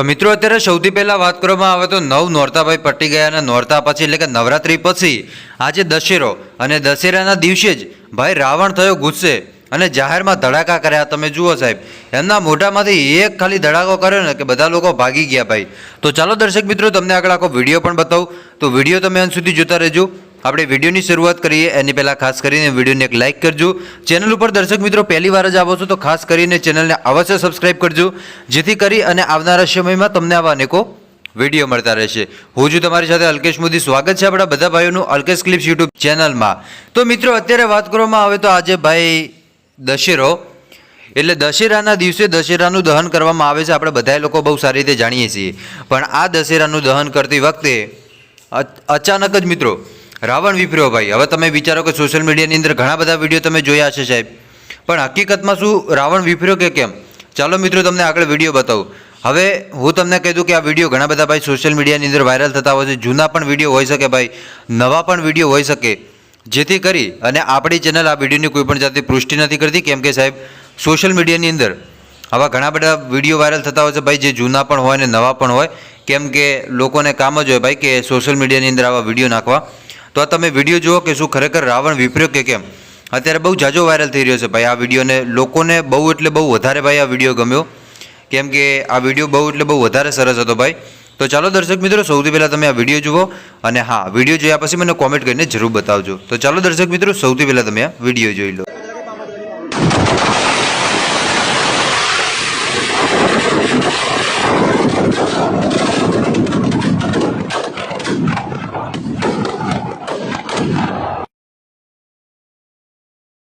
તો મિત્રો, અત્યારે સૌથી પહેલાં વાત કરવામાં આવે તો નવ નોરતાભાઈ પટી ગયા અને નોરતા પછી એટલે કે નવરાત્રિ પછી આજે દશેરો અને દશેરાના દિવસે જ ભાઈ રાવણ થયો ગુસ્સે અને જાહેરમાં ધડાકા કર્યા. તમે જુઓ સાહેબ, એમના મોઢામાંથી એક ખાલી ધડાકો કર્યો ને કે બધા લોકો ભાગી ગયા ભાઈ. તો ચાલો દર્શક મિત્રો, તમને આગળ આખો વીડિયો પણ બતાવું. તો વીડિયો તમે અંત સુધી જોતા રહેજો. આપણે વિડીયોની શરૂઆત કરીએ. એની પહેલાં ખાસ કરીને વિડીયોને એક લાઇક કરજો. ચેનલ ઉપર દર્શક મિત્રો પહેલી વાર જ આવો છો તો ખાસ કરીને ચેનલને અવશ્ય સબસ્ક્રાઇબ કરજો. જેથી કરી અને આવનારા સમયમાં તમને આવા અનેકો વીડિયો મળતા રહેશે. હું છું તમારી સાથે અલ્કેશ મોદી. સ્વાગત છે આપણા બધા ભાઈઓનું અલ્કેશ ક્લિપ્સ યુટ્યુબ ચેનલમાં તો મિત્રો, અત્યારે વાત કરવામાં આવે તો આજે ભાઈ દશેરો. એટલે દશેરાના દિવસે દશેરાનું દહન કરવામાં આવે છે. આપણે બધા લોકો બહુ સારી રીતે જાણીએ છીએ. પણ આ દશેરાનું દહન કરતી વખતે અચાનક જ મિત્રો રાવણ વિફર્યો ભાઈ. હવે તમે વિચારો કે સોશિયલ મીડિયાની અંદર ઘણા બધા વીડિયો તમે જોયા છે સાહેબ. પણ હકીકતમાં શું રાવણ વિફર્યો કે કેમ? ચાલો મિત્રો તમને આગળ વીડિયો બતાવું. હવે હું તમને કહી દઉં કે આ વીડિયો ઘણા બધા ભાઈ સોશિયલ મીડિયાની અંદર વાયરલ થતા હોય છે. જૂના પણ વીડિયો હોઈ શકે ભાઈ. નવા પણ વીડિયો હોઈ શકે. જેથી કરી અને આપણી ચેનલ આ વિડીયોની કોઈ પણ જાતની પુષ્ટિ નથી કરતી. કેમ કે સાહેબ સોશિયલ મીડિયાની અંદર આવા ઘણા બધા વીડિયો વાયરલ થતા હોય છે ભાઈ, જે જૂના પણ હોય ને નવા પણ હોય. કેમ કે લોકોને કામ જ હોય ભાઈ કે સોશિયલ મીડિયાની અંદર આવા વીડિયો નાખવા. તો આ તમે વીડિયો જુઓ કે શું ખરેખર રાવણ વિપર્યો કે કેમ? અત્યારે બહુ જાજો વાયરલ થઈ રહ્યો છે ભાઈ આ વિડીયોને. લોકોને બહુ એટલે બહુ વધારે ભાઈ આ વીડિયો ગમ્યો. કેમ કે આ વીડિયો બહુ એટલે બહુ વધારે સરસ હતો ભાઈ. તો ચાલો દર્શક મિત્રો, સૌથી પહેલાં તમે આ વીડિયો જુઓ અને હા, વીડિયો જોયા પછી મને કોમેન્ટ કરીને જરૂર બતાવજો. તો ચાલો દર્શક મિત્રો, સૌથી પહેલાં તમે આ વીડિયો જોઈ લો.